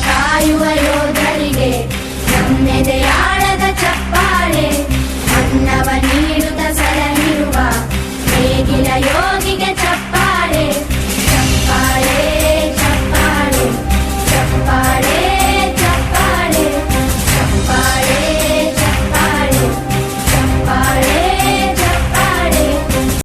ಕಾಯುವ ಯೋಧರಿಗೆ